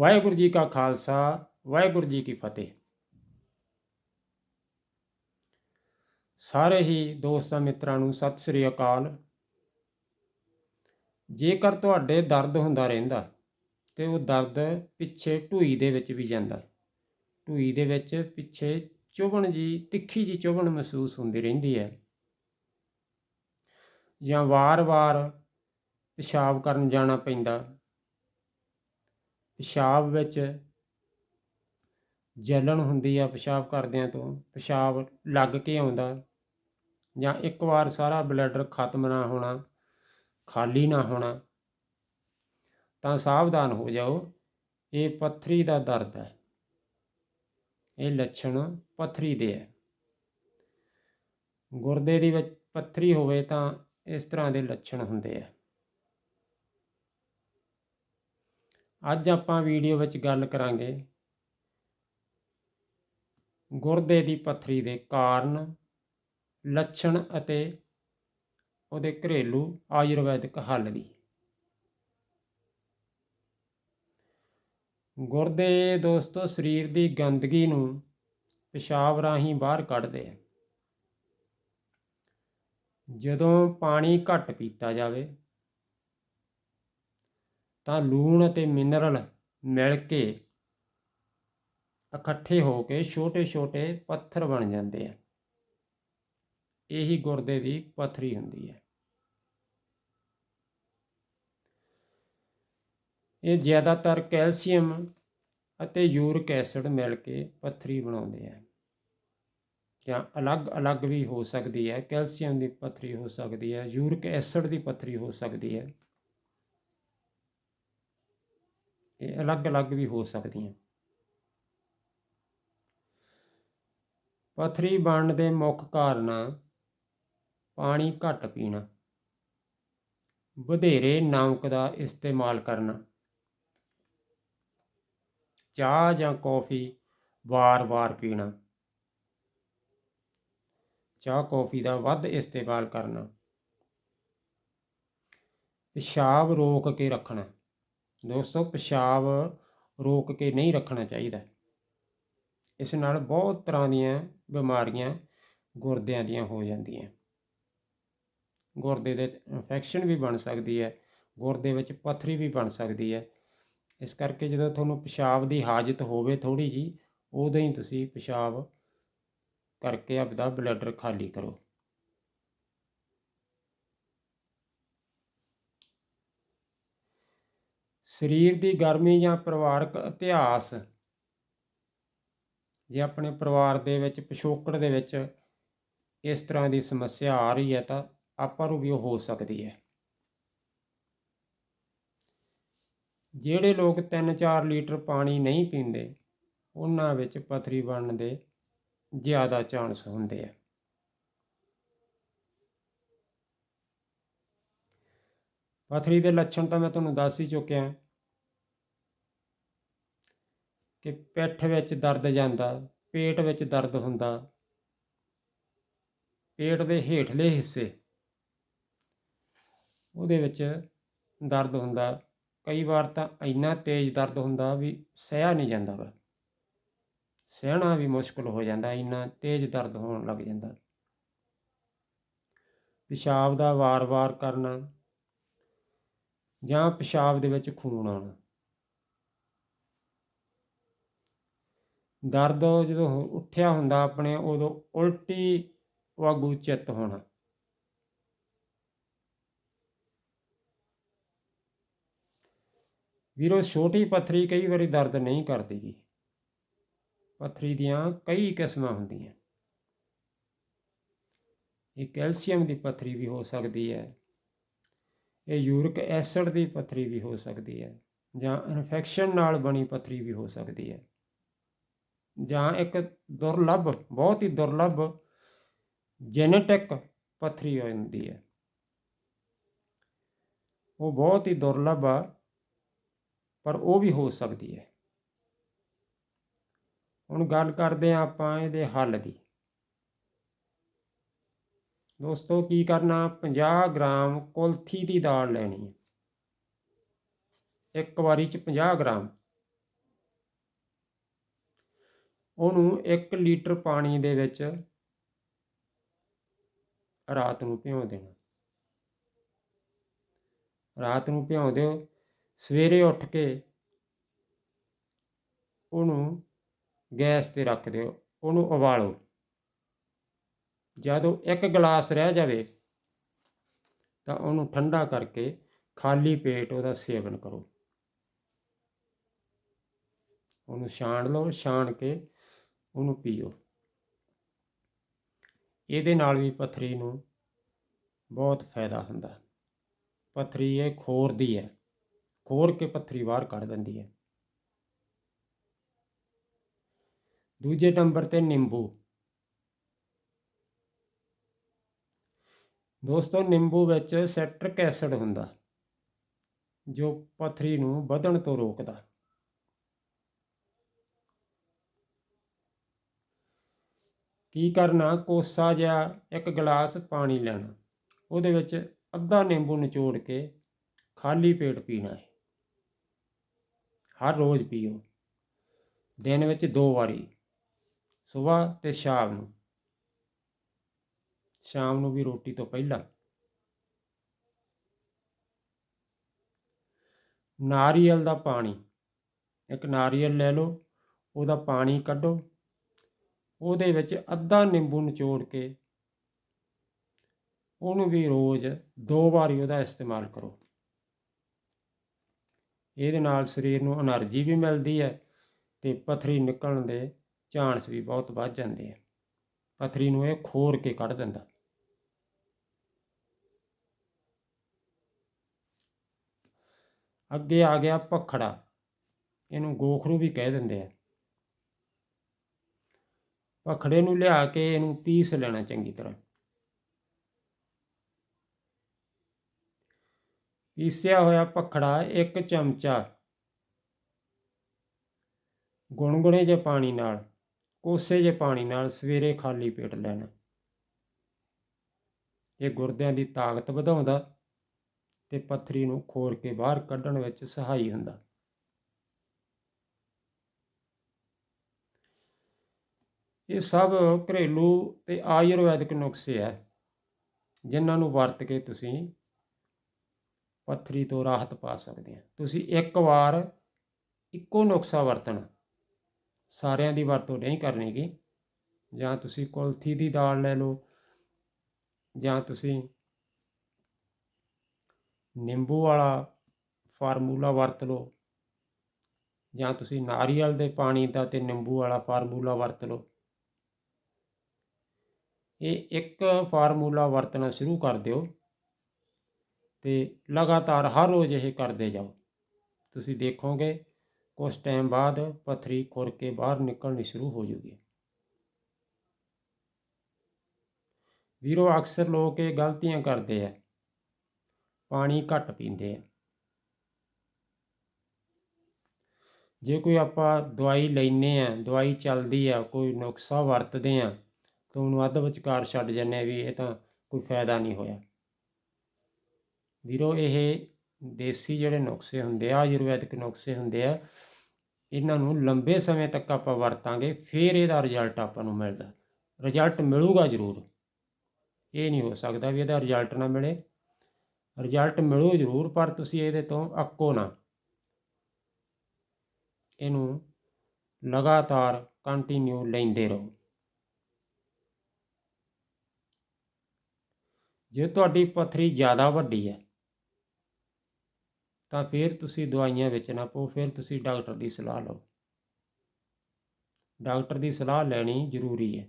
ਵਾਹਿਗੁਰੂ ਜੀ ਕਾ ਖਾਲਸਾ, ਵਾਹਿਗੁਰੂ ਜੀ ਕੀ ਫਤਿਹ। ਸਾਰੇ ਹੀ ਦੋਸਤਾਂ ਮਿੱਤਰਾਂ ਨੂੰ ਸਤਿ ਸ੍ਰੀ ਅਕਾਲ। ਜੇਕਰ ਤੁਹਾਡੇ ਦਰਦ ਹੁੰਦਾ ਰਹਿੰਦਾ ਤੇ ਉਹ ਦਰਦ ਪਿੱਛੇ ਢੂਈ ਦੇ ਵਿੱਚ ਵੀ ਜਾਂਦਾ। ਢੂਈ ਦੇ ਵਿੱਚ ਪਿੱਛੇ ਚੁਭਣ ਜੀ, ਤਿੱਖੀ ਜੀ ਚੁਭਣ ਮਹਿਸੂਸ ਹੁੰਦੀ ਰਹਿੰਦੀ ਹੈ। ਜਾਂ ਵਾਰ-ਵਾਰ ਪਿਸ਼ਾਬ ਕਰਨ ਜਾਣਾ ਪੈਂਦਾ ਪਿਸ਼ਾਬ ਵਿੱਚ ਜਲਣ ਹੁੰਦੀ ਆ ਪਿਸ਼ਾਬ ਕਰਦਿਆਂ ਤੋਂ, ਪਿਸ਼ਾਬ ਲੱਗ ਕੇ ਆਉਂਦਾ ਜਾਂ ਇੱਕ ਵਾਰ ਸਾਰਾ ਬਲੈਡਰ ਖਤਮ ਨਾ ਹੋਣਾ, ਖਾਲੀ ਨਾ ਹੋਣਾ, ਤਾਂ ਸਾਵਧਾਨ ਹੋ ਜਾਓ। ਇਹ ਪੱਥਰੀ ਦਾ ਦਰਦ ਹੈ। ਇਹ ਲੱਛਣ ਪੱਥਰੀ ਦੇ ਹੈ। ਗੁਰਦੇ ਦੀ ਵਿੱਚ ਪੱਥਰੀ ਹੋਵੇ ਤਾਂ ਇਸ ਤਰ੍ਹਾਂ ਦੇ ਲੱਛਣ ਹੁੰਦੇ ਆ। ਅੱਜ ਆਪਾਂ ਵੀਡੀਓ ਵਿੱਚ ਗੱਲ ਕਰਾਂਗੇ ਗੁਰਦੇ ਦੀ ਪੱਥਰੀ ਦੇ ਕਾਰਨ, ਲੱਛਣ ਅਤੇ ਉਹਦੇ ਘਰੇਲੂ ਆਯੁਰਵੈਦਿਕ ਹੱਲ ਦੀ ਗੁਰਦੇ ਦੋਸਤੋ, ਸਰੀਰ ਦੀ ਗੰਦਗੀ ਨੂੰ ਪਿਸ਼ਾਬ ਰਾਹੀਂ ਬਾਹਰ ਕੱਢਦੇ ਆ। ਜਦੋਂ ਪਾਣੀ ਘੱਟ ਪੀਤਾ ਜਾਵੇ ਤਾਂ ਲੂਣ ਅਤੇ ਮਿਨਰਲ ਮਿਲ ਕੇ ਇਕੱਠੇ ਹੋ ਕੇ ਛੋਟੇ-ਛੋਟੇ ਪੱਥਰ ਬਣ ਜਾਂਦੇ ਆ। ਇਹੀ ਗੁਰਦੇ ਦੀ ਪੱਥਰੀ ਹੁੰਦੀ ਹੈ। ਇਹ ਜ਼ਿਆਦਾਤਰ ਕੈਲਸ਼ੀਅਮ ਅਤੇ ਯੂਰਿਕ ਐਸਿਡ ਮਿਲ ਕੇ ਪੱਥਰੀ ਬਣਾਉਂਦੇ ਆ। ਜਾਂ ਅਲੱਗ-ਅਲੱਗ ਵੀ ਹੋ ਸਕਦੀ ਹੈ। ਕੈਲਸ਼ੀਅਮ ਦੀ ਪੱਥਰੀ ਹੋ ਸਕਦੀ ਹੈ, ਯੂਰਿਕ ਐਸਿਡ ਦੀ ਪੱਥਰੀ ਹੋ ਸਕਦੀ ਹੈ। ਇਹ ਅਲੱਗ-ਅਲੱਗ ਵੀ ਹੋ ਸਕਦੀਆਂ। ਪਥਰੀ ਬਣਨ ਦੇ ਮੁੱਖ ਕਾਰਨ ਪਾਣੀ ਘੱਟ ਪੀਣਾ, ਵਧੇਰੇ ਨਮਕ ਦਾ ਇਸਤੇਮਾਲ ਕਰਨਾ, ਚਾਹ ਜਾਂ ਕੌਫੀ ਵਾਰ-ਵਾਰ ਪੀਣਾ, ਚਾਹ ਕੌਫੀ ਦਾ ਵੱਧ ਇਸਤੇਮਾਲ ਕਰਨਾ, ਪਿਸ਼ਾਬ ਰੋਕ ਕੇ ਰੱਖਣਾ। ਦੋਸਤੋ, ਪਿਸ਼ਾਬ ਰੋਕ ਕੇ ਨਹੀਂ ਰੱਖਣਾ ਚਾਹੀਦਾ। ਇਸ ਨਾਲ ਬਹੁਤ ਤਰ੍ਹਾਂ ਦੀਆਂ ਬਿਮਾਰੀਆਂ ਗੁਰਦਿਆਂ ਦੀਆਂ ਹੋ ਜਾਂਦੀਆਂ। ਗੁਰਦੇ ਦੇ ਇਨਫੈਕਸ਼ਨ ਵੀ ਬਣ ਸਕਦੀ ਹੈ, ਗੁਰਦੇ ਵਿੱਚ ਪੱਥਰੀ ਵੀ ਬਣ ਸਕਦੀ ਹੈ। ਇਸ ਕਰਕੇ ਜਦੋਂ ਤੁਹਾਨੂੰ ਪਿਸ਼ਾਬ ਦੀ ਹਾਜਤ ਹੋਵੇ ਥੋੜੀ ਜੀ ਉਦੋਂ ਹੀ ਤੁਸੀਂ ਪਿਸ਼ਾਬ ਕਰਕੇ ਆਪਦਾ ਬਲੱਡਰ ਖਾਲੀ ਕਰੋ। ਸਰੀਰ ਦੀ ਗਰਮੀ ਜਾਂ ਪਰਿਵਾਰਕ ਇਤਿਹਾਸ। ਜੇ ਆਪਣੇ ਪਰਿਵਾਰ ਦੇ ਵਿੱਚ, ਪਿਛੋਕੜ ਦੇ ਵਿੱਚ ਇਸ ਤਰ੍ਹਾਂ ਦੀ ਸਮੱਸਿਆ ਆ ਰਹੀ ਹੈ, ਤਾਂ ਆਪਾਂ ਨੂੰ ਵੀ ਉਹ ਹੋ ਸਕਦੀ ਹੈ। ਜਿਹੜੇ ਲੋਕ 3-4 ਲੀਟਰ ਪਾਣੀ ਨਹੀਂ ਪੀਂਦੇ, ਉਹਨਾਂ ਵਿੱਚ ਪਥਰੀ ਬਣਨ ਦੇ ਜ਼ਿਆਦਾ ਚਾਂਸ ਹੁੰਦੇ ਆ। ਪਥਰੀ ਦੇ ਲੱਛਣ ਤਾਂ ਮੈਂ ਤੁਹਾਨੂੰ ਦੱਸ ਹੀ ਚੁੱਕਿਆ। ਕਿ ਪਿੱਠ ਵਿੱਚ ਦਰਦ ਜਾਂਦਾ, ਪੇਟ ਵਿੱਚ ਦਰਦ ਹੁੰਦਾ। ਪੇਟ ਦੇ ਹੇਠਲੇ ਹਿੱਸੇ ਉਹਦੇ ਵਿੱਚ ਦਰਦ ਹੁੰਦਾ। ਕਈ ਵਾਰ ਤਾਂ ਇੰਨਾ ਤੇਜ਼ ਦਰਦ ਹੁੰਦਾ ਵੀ ਸਹਿਆ ਨਹੀਂ ਜਾਂਦਾ ਵਾ। ਸਹਿਣਾ ਵੀ ਮੁਸ਼ਕਲ ਹੋ ਜਾਂਦਾ, ਇੰਨਾ ਤੇਜ਼ ਦਰਦ ਹੋਣ ਲੱਗ ਜਾਂਦਾ। ਪਿਸ਼ਾਬ ਦਾ ਵਾਰ-ਵਾਰ ਕਰਨਾ ਜਾਂ ਪਿਸ਼ਾਬ ਦੇ ਵਿੱਚ ਖੂਨ ਆਉਣਾ। ਦਰਦ ਜਦੋਂ ਉੱਠਿਆ ਹੁੰਦਾ ਆਪਣੇ, ਉਦੋਂ ਉਲਟੀ ਵਾਗੂ ਚਿੱਤ ਹੋਣਾ। ਵੀਰੋ, ਛੋਟੀ ਪੱਥਰੀ ਕਈ ਵਾਰੀ ਦਰਦ ਨਹੀਂ ਕਰਦੀ ਜੀ ਪੱਥਰੀ ਦੀਆਂ ਕਈ ਕਿਸਮਾਂ ਹੁੰਦੀਆਂ। ਇਹ ਕੈਲਸ਼ੀਅਮ ਦੀ ਪੱਥਰੀ ਵੀ ਹੋ ਸਕਦੀ ਹੈ। ਇਹ ਯੂਰਿਕ ਐਸਿਡ ਦੀ ਪੱਥਰੀ ਵੀ ਹੋ ਸਕਦੀ ਹੈ। ਜਾਂ ਇਨਫੈਕਸ਼ਨ ਨਾਲ ਬਣੀ ਪੱਥਰੀ ਵੀ ਹੋ ਸਕਦੀ ਹੈ। ਜਾਂ ਇੱਕ ਦੁਰਲੱਭ, ਬਹੁਤ ਹੀ ਦੁਰਲੱਭ ਜੈਨੇਟਿਕ ਪੱਥਰੀ ਹੁੰਦੀ ਹੈ। ਉਹ ਬਹੁਤ ਹੀ ਦੁਰਲੱਭ ਆ, ਪਰ ਉਹ ਵੀ ਹੋ ਸਕਦੀ ਹੈ। ਹੁਣ ਗੱਲ ਕਰਦੇ ਆ ਆਪਾਂ ਇਹਦੇ ਹੱਲ ਦੀ। ਦੋਸਤੋ, ਕੀ ਕਰਨਾ? 50 ਗ੍ਰਾਮ ਕੁਲਥੀ ਦੀ ਦਾਲ ਲੈਣੀ ਹੈ। ਇੱਕ ਵਾਰੀ ਚ 50 ਗ੍ਰਾਮ। ਉਹਨੂੰ 1 ਲੀਟਰ ਪਾਣੀ ਦੇ ਵਿੱਚ ਰਾਤ ਨੂੰ ਭਿਉਂ ਦੇਣਾ। ਰਾਤ ਨੂੰ ਭਿਓ ਦਿਓ। ਸਵੇਰੇ ਉੱਠ ਕੇ ਉਹਨੂੰ ਗੈਸ ਤੇ ਰੱਖ ਦਿਓ। ਉਹਨੂੰ ਉਬਾਲੋ। ਜਦੋਂ ਇੱਕ ਗਲਾਸ ਰਹਿ ਜਾਵੇ, ਤਾਂ ਉਹਨੂੰ ਠੰਡਾ ਕਰਕੇ ਖਾਲੀ ਪੇਟ ਉਹਦਾ ਸੇਵਨ ਕਰੋ। ਉਹਨੂੰ ਛਾਣ ਲਓ। ਛਾਣ ਕੇ ਉਹਨੂੰ ਪੀਓ। ਇਹਦੇ ਨਾਲ ਵੀ ਪਥਰੀ ਨੂੰ ਬਹੁਤ ਫਾਇਦਾ ਹੁੰਦਾ ਪਥਰੀ ਇਹ ਖੋਰਦੀ ਹੈ। ਖੋਰ ਕੇ ਪਥਰੀ ਬਾਹਰ ਕੱਢ ਦਿੰਦੀ ਹੈ। ਦੂਜੇ ਨੰਬਰ ਤੇ ਨਿੰਬੂ। ਦੋਸਤੋ, ਨਿੰਬੂ ਵਿੱਚ ਸੈਟ੍ਰਿਕ ਐਸਿਡ ਹੁੰਦਾ ਜੋ ਪਥਰੀ ਨੂੰ ਵਧਣ ਤੋਂ ਰੋਕਦਾ ਕੀ ਕਰਨਾ? ਕੋਸਾ ਜਿਹਾ ਇੱਕ ਗਲਾਸ ਪਾਣੀ ਲੈਣਾ। ਉਹਦੇ ਵਿੱਚ ਅੱਧਾ ਨਿੰਬੂ ਨਿਚੋੜ ਕੇ ਖਾਲੀ ਪੇਟ ਪੀਣਾ ਹੈ। ਹਰ ਰੋਜ਼ ਪੀਓ। ਦਿਨ ਵਿੱਚ ਦੋ ਵਾਰੀ। ਸਵੇਰ ਤੇ ਸ਼ਾਮ ਨੂੰ। ਸ਼ਾਮ ਨੂੰ ਵੀ ਰੋਟੀ ਤੋਂ ਪਹਿਲਾਂ। ਨਾਰੀਅਲ ਦਾ ਪਾਣੀ। ਇੱਕ ਨਾਰੀਅਲ ਲੈ ਲਓ। ਉਹਦਾ ਪਾਣੀ ਕੱਢੋ। ਉਹਦੇ ਵਿੱਚ ਅੱਧਾ ਨਿੰਬੂ ਨਿਚੋੜ ਕੇ ਉਹਨੂੰ ਵੀ ਰੋਜ਼ ਦੋ ਵਾਰੀ ਉਹਦਾ ਇਸਤੇਮਾਲ ਕਰੋ। ਇਹਦੇ ਨਾਲ ਸਰੀਰ ਨੂੰ એનર્ਜੀ ਵੀ ਮਿਲਦੀ ਹੈ ਤੇ ਪਥਰੀ ਨਿਕਲਣ ਦੇ ਚਾਂਸ ਵੀ ਬਹੁਤ ਵੱਧ ਜਾਂਦੇ ਹੈ ਪਥਰੀ ਨੂੰ ਇਹ ਖੋਰ ਕੇ ਕੱਢ ਦਿੰਦਾ। ਅੱਗੇ ਆ ਗਿਆ ਪਖੜਾ ਇਹਨੂੰ ਗੋਖਰੂ ਵੀ ਕਹਿ ਦਿੰਦੇ ਆ। ਪਖੜੇ ਨੂੰ ਲਿਆ ਕੇ ਇਹਨੂੰ ਪੀਸ ਲੈਣਾ ਚੰਗੀ ਤਰ੍ਹਾਂ। ਪੀਸਿਆ ਹੋਇਆ ਪਖੜਾ ਇੱਕ ਚਮਚਾ ਗੁਣਗੁਣੇ ਜੇ ਪਾਣੀ ਨਾਲ, ਕੋਸੇ ਜੇ ਪਾਣੀ ਨਾਲ ਸਵੇਰੇ ਖਾਲੀ ਪੇਟ ਲੈਣਾ। ਇਹ ਗੁਰਦਿਆਂ ਦੀ ਤਾਕਤ ਵਧਾਉਂਦਾ ਤੇ ਪੱਥਰੀ ਨੂੰ ਖੋਰ ਕੇ ਬਾਹਰ ਕੱਢਣ ਵਿੱਚ ਸਹਾਈ ਹੁੰਦਾ। ਇਹ ਸਭ ਘਰੇਲੂ ਤੇ ਆਯੁਰਵੈਦਿਕ ਨੁਸਖੇ ਹੈ, ਜਿਨ੍ਹਾਂ ਨੂੰ ਵਰਤ ਕੇ ਤੁਸੀਂ ਪੱਥਰੀ ਤੋਂ ਰਾਹਤ ਪਾ ਸਕਦੇ ਆ ਤੁਸੀਂ ਇੱਕ ਵਾਰ ਇੱਕੋ ਨੁਸਖਾ ਵਰਤਣਾ, ਸਾਰਿਆਂ ਦੀ ਵਰਤੋਂ ਨਹੀਂ ਕਰਨੀ ਗੀ। ਜਾਂ ਤੁਸੀਂ ਕੁਲਥੀ ਦੀ ਦਾਲ ਲੈ ਲਓ, ਜਾਂ ਤੁਸੀਂ ਨਿੰਬੂ ਵਾਲਾ ਫਾਰਮੂਲਾ ਵਰਤ ਲਓ, ਜਾਂ ਤੁਸੀਂ ਨਾਰੀਅਲ ਦੇ ਪਾਣੀ ਦਾ ਤੇ ਨਿੰਬੂ ਵਾਲਾ ਫਾਰਮੂਲਾ ਵਰਤ ਲਓ। ਇਹ ਇੱਕ ਫਾਰਮੂਲਾ ਵਰਤਣਾ ਸ਼ੁਰੂ ਕਰ ਦਿਓ ਤੇ ਲਗਾਤਾਰ ਹਰ ਰੋਜ਼ ਇਹ ਕਰਦੇ ਜਾਓ। ਤੁਸੀਂ ਦੇਖੋਗੇ ਕੁਝ ਟਾਈਮ ਬਾਅਦ ਪਥਰੀ ਖੁਰ ਕੇ ਬਾਹਰ ਨਿਕਲਣੀ ਸ਼ੁਰੂ ਹੋ ਜੂਗੀ। ਵੀਰੋ, ਅਕਸਰ ਲੋਕ ਇਹ ਗਲਤੀਆਂ ਕਰਦੇ ਆ। ਪਾਣੀ ਘੱਟ ਪੀਂਦੇ ਆ। ਜੇ ਕੋਈ ਆਪਾਂ ਦਵਾਈ ਲੈਨੇ ਆ, ਦਵਾਈ ਚੱਲਦੀ ਆ, ਕੋਈ ਨੁਕਸਾ ਵਰਤਦੇ ਆ ਤਾਂ ਉਹਨੂੰ ਅੱਧ ਵਿਚਕਾਰ ਛੱਡ ਜਾਂਦੇ ਵੀ ਇਹ ਤਾਂ ਕੋਈ ਫਾਇਦਾ ਨਹੀਂ ਹੋਇਆ। ਵੀਰੋ, ਇਹ ਦੇਸੀ ਜਿਹੜੇ ਨੁਕਸੇ ਹੁੰਦੇ ਆ, ਆਯੁਰਵੈਦਿਕ ਨੁਕਸੇ ਹੁੰਦੇ ਆ, ਇਹਨਾਂ ਨੂੰ ਲੰਬੇ ਸਮੇਂ ਤੱਕ ਆਪਾਂ ਵਰਤਾਂਗੇ, ਫਿਰ ਇਹਦਾ ਰਿਜ਼ਲਟ ਆਪਾਂ ਨੂੰ ਮਿਲਦਾ। ਰਿਜ਼ਲਟ ਮਿਲੂਗਾ ਜ਼ਰੂਰ। ਇਹ ਨਹੀਂ ਹੋ ਸਕਦਾ ਵੀ ਇਹਦਾ ਰਿਜ਼ਲਟ ਨਾ ਮਿਲੇ। ਰਿਜ਼ਲਟ ਮਿਲੂ ਜ਼ਰੂਰ, ਪਰ ਤੁਸੀਂ ਇਹਦੇ ਤੋਂ ਅੱਕੋ ਨਾ। ਇਹਨੂੰ ਲਗਾਤਾਰ ਕੰਟੀਨਿਊ ਲੈਂਦੇ ਰਹੋ। ਜੇ ਤੁਹਾਡੀ ਪਥਰੀ ਜ਼ਿਆਦਾ ਵੱਡੀ ਹੈ, ਤਾਂ ਫਿਰ ਤੁਸੀਂ ਦਵਾਈਆਂ ਵਿੱਚ ਨਾ ਪਓ, ਫਿਰ ਤੁਸੀਂ ਡਾਕਟਰ ਦੀ ਸਲਾਹ ਲਓ। ਡਾਕਟਰ ਦੀ ਸਲਾਹ ਲੈਣੀ ਜ਼ਰੂਰੀ ਹੈ।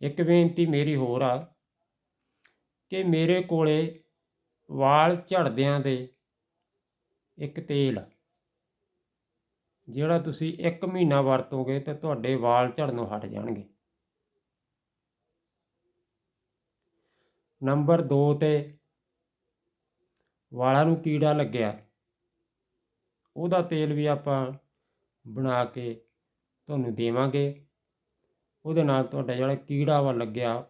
ਇੱਕ ਬੇਨਤੀ ਮੇਰੀ ਹੋਰ ਆ ਕਿ ਮੇਰੇ ਕੋਲੇ ਵਾਲ ਝੜਦਿਆਂ ਦੇ ਇੱਕ ਤੇਲ ਜਿਹੜਾ ਤੁਸੀਂ 1 ਮਹੀਨਾ ਵਰਤੋਗੇ ਤਾਂ ਤੁਹਾਡੇ ਵਾਲ ਝੜਨੋਂ ਹਟ ਜਾਣਗੇ। ਨੰਬਰ 2 ਤੇ ਵਾਲਾਂ ਨੂੰ ਕੀੜਾ ਲੱਗਿਆ। ਉਹਦਾ ਤੇਲ ਵੀ ਆਪਾਂ ਬਣਾ ਕੇ ਤੁਹਾਨੂੰ ਦੇਵਾਂਗੇ। ਉਹਦੇ ਨਾਲ ਤੁਹਾਡਾ ਜਿਹੜਾ ਕੀੜਾ ਵਾ ਲੱਗਿਆ,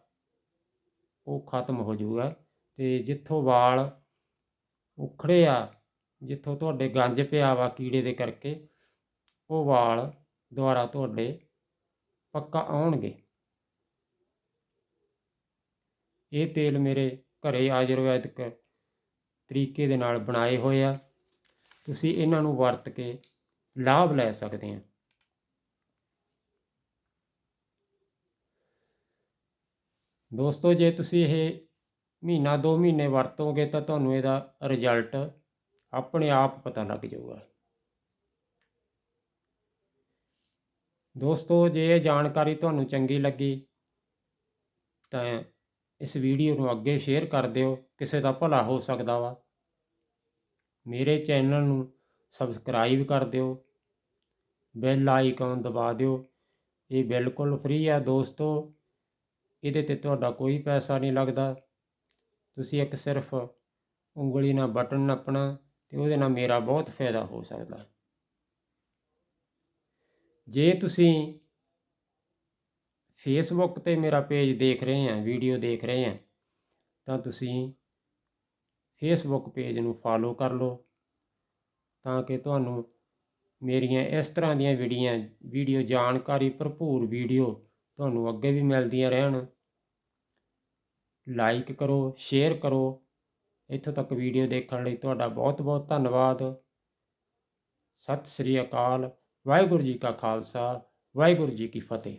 ਉਹ ਖਤਮ ਹੋ ਜਾਊਗਾ। ਤੇ ਜਿੱਥੋਂ ਵਾਲ ਉਖੜੇ ਆ, ਜਿੱਥੋਂ ਤੁਹਾਡੇ ਗੰਜ ਪਿਆ ਵਾ ਕੀੜੇ ਦੇ ਕਰਕੇ, ਉਹ ਵਾਲ ਦੁਬਾਰਾ ਤੁਹਾਡੇ ਪੱਕਾ ਆਉਣਗੇ। ਇਹ ਤੇਲ ਮੇਰੇ ਘਰੇ ਆਯੁਰਵੈਦਿਕ ਤਰੀਕੇ ਦੇ ਨਾਲ ਬਣਾਏ ਹੋਏ ਆ। ਤੁਸੀਂ ਇਹਨਾਂ ਨੂੰ ਵਰਤ ਕੇ ਲਾਭ ਲੈ ਸਕਦੇ ਆ। ਦੋਸਤੋ, ਜੇ ਤੁਸੀਂ ਇਹ ਮਹੀਨਾ ਦੋ ਮਹੀਨੇ ਵਰਤੋਗੇ ਤਾਂ ਤੁਹਾਨੂੰ ਇਹਦਾ ਰਿਜ਼ਲਟ ਆਪਣੇ ਆਪ ਪਤਾ ਲੱਗ ਜਾਊਗਾ। ਦੋਸਤੋ, ਜੇ ਇਹ ਜਾਣਕਾਰੀ ਤੁਹਾਨੂੰ ਚੰਗੀ ਲੱਗੀ ਤਾਂ ਇਸ ਵੀਡੀਓ ਨੂੰ ਅੱਗੇ ਸ਼ੇਅਰ ਕਰ ਦਿਓ, ਕਿਸੇ ਦਾ ਭਲਾ ਹੋ ਸਕਦਾ ਵਾ। ਮੇਰੇ ਚੈਨਲ ਨੂੰ ਸਬਸਕ੍ਰਾਈਬ ਕਰ ਦਿਓ। ਬੈਲ ਆਈਕਨ ਦਬਾ ਦਿਓ। ਇਹ ਬਿਲਕੁਲ ਫ੍ਰੀ ਆ ਦੋਸਤੋ। ਇਹਦੇ ਤੇ ਤੁਹਾਡਾ ਕੋਈ ਪੈਸਾ ਨਹੀਂ ਲੱਗਦਾ। ਤੁਸੀਂ ਇੱਕ ਸਿਰਫ ਉਂਗਲੀ ਨਾਲ ਬਟਨ ਨੱਪਣਾ ਤੇ ਉਹਦੇ ਨਾਲ ਮੇਰਾ ਬਹੁਤ ਫਾਇਦਾ ਹੋ ਸਕਦਾ। ਜੇ ਤੁਸੀਂ ਫੇਸਬੁੱਕ ਤੇ ਮੇਰਾ ਪੇਜ ਦੇਖ ਰਹੇ ਆ ਵੀਡੀਓ ਦੇਖ ਰਹੇ ਆ ਤਾਂ ਤੁਸੀਂ ਫੇਸਬੁੱਕ ਪੇਜ ਨੂੰ ਫਾਲੋ ਕਰ ਲਓ, ਤਾਂ ਕਿ ਤੁਹਾਨੂੰ ਮੇਰੀਆਂ ਇਸ ਤਰ੍ਹਾਂ ਦੀਆਂ ਵੀਡੀਆਂ ਵੀਡੀਓ ਜਾਣਕਾਰੀ ਭਰਪੂਰ ਵੀਡੀਓ ਤੁਹਾਨੂੰ ਅੱਗੇ ਵੀ ਮਿਲਦੀਆਂ ਰਹਿਣ। ਲਾਈਕ ਕਰੋ ਸ਼ੇਅਰ ਕਰੋ, ਇੱਥੋਂ ਤੱਕ ਵੀਡੀਓ ਦੇਖਣ ਲਈ ਤੁਹਾਡਾ ਬਹੁਤ ਬਹੁਤ ਧੰਨਵਾਦ। ਸਤਿ ਸ੍ਰੀ ਅਕਾਲ, ਵਾਹਿਗੁਰੂ ਜੀ ਕਾ ਖਾਲਸਾ, ਵਾਹਿਗੁਰੂ ਜੀ ਕੀ ਫਤਿਹ।